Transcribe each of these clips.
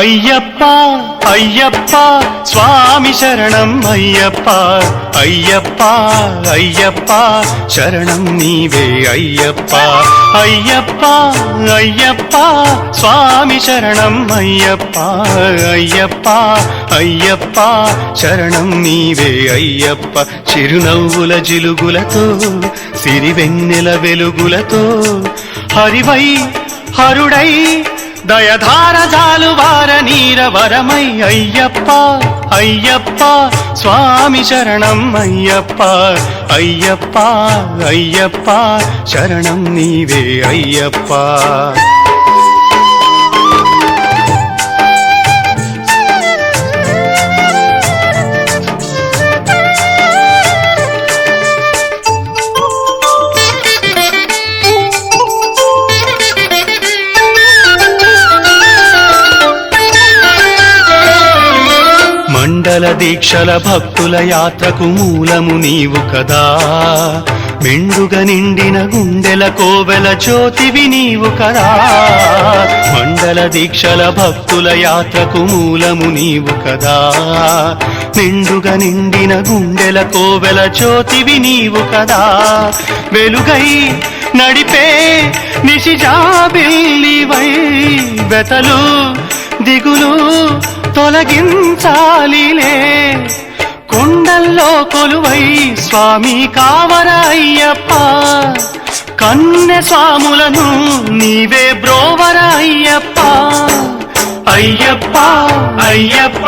అయ్యప్ప అయ్యప్ప స్వామి శరణం అయ్యప్ప అయ్యప్ప అయ్యప్ప శరణం నీవే అయ్యప్ప అయ్యప్ప అయ్యప్ప స్వామి శరణం అయ్యప్ప అయ్యప్ప అయ్యప్ప శరణం నీవే అయ్యప్ప చిరునవ్వుల జిలుగులతో సిరివెన్నెల వెలుగులతో హరివై హరుడై దయధార జాలువార నీరవరమై అయ్యప్ప అయ్యప్ప స్వామి శరణం అయ్యప్ప అయ్యప్ప అయ్యప్ప శరణం నీవే అయ్యప్ప. మండల దీక్షల భక్తుల యాత్రకు మూలము నీవు కదా. మెండుగా నిండిన గుండెల కోవెల జ్యోతివి నీవు కదా. మండల దీక్షల భక్తుల యాత్రకు మూలము నీవు కదా. మెండుగా నిండిన గుండెల కోవెల జ్యోతివి నీవు కదా. వెలుగై నడిపే నిశిజాబిల్లివై వెతలు దిగులు తొలగించాలిలే. కొండల్లో కొలువై స్వామి కావర అయ్యప్ప కన్నె స్వాములను నీవే బ్రోవర అయ్యప్ప అయ్యప్ప అయ్యప్ప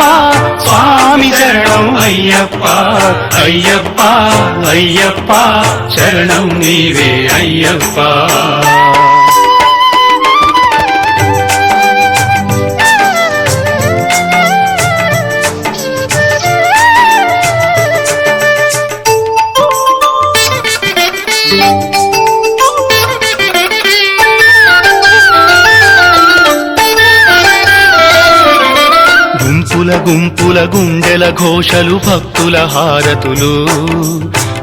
స్వామి శరణం అయ్యప్ప. అయ్యప్ప అయ్యప్ప శరణం నీవే అయ్యప్ప. గుంపుల గుంపుల గుండెల ఘోషలు భక్తుల హారతులు.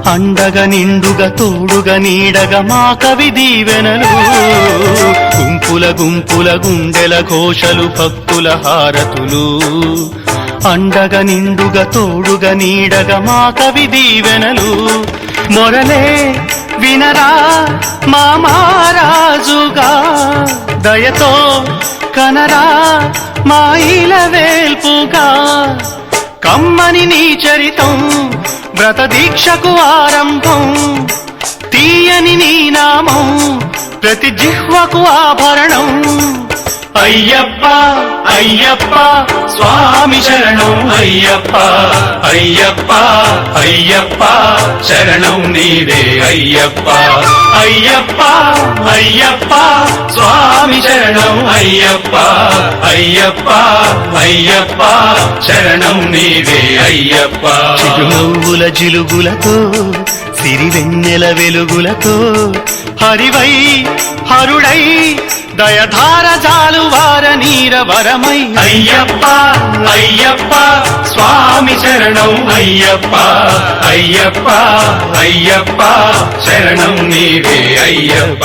అండగా నిండుగా తోడుగా నీడగా మా కవి దీవెనలు. గుంపుల గుంపుల గుండెల ఘోషలు భక్తుల హారతులు. అండగా నిండుగా తోడుగా నీడగా మా కవి దీవెనలు. మొరలే వినరా మామారాజుగా దయతో కనరా మాయిల వేల్పుగా కమ్మని నీ చరితం వ్రత దీక్షకు ఆరంభం తీయని నీ నామం ప్రతి జిహ్వకు ఆభరణం. అయ్యప్ప అయ్యప్ప స్వామి శరణం అయ్యప్ప అయ్యప్ప అయ్యప్ప శరణం నీవే అయ్యప్ప అయ్యప్ప అయ్యప్ప స్వామి శరణం. అయ్యప్ప అయ్యప్ప అయ్యప్ప శరణం నీవే అయ్యప్ప. చిరునవ్వుల జిలుగులతో సిరివెన్నెల వెలుగులతో హరివై హరుడై దయధార జాలువార నీర వరమై అయ్యప్ప అయ్యప్ప స్వామి శరణం అయ్యప్ప అయ్యప్ప అయ్యప్ప శరణం నీవే అయ్యప్ప.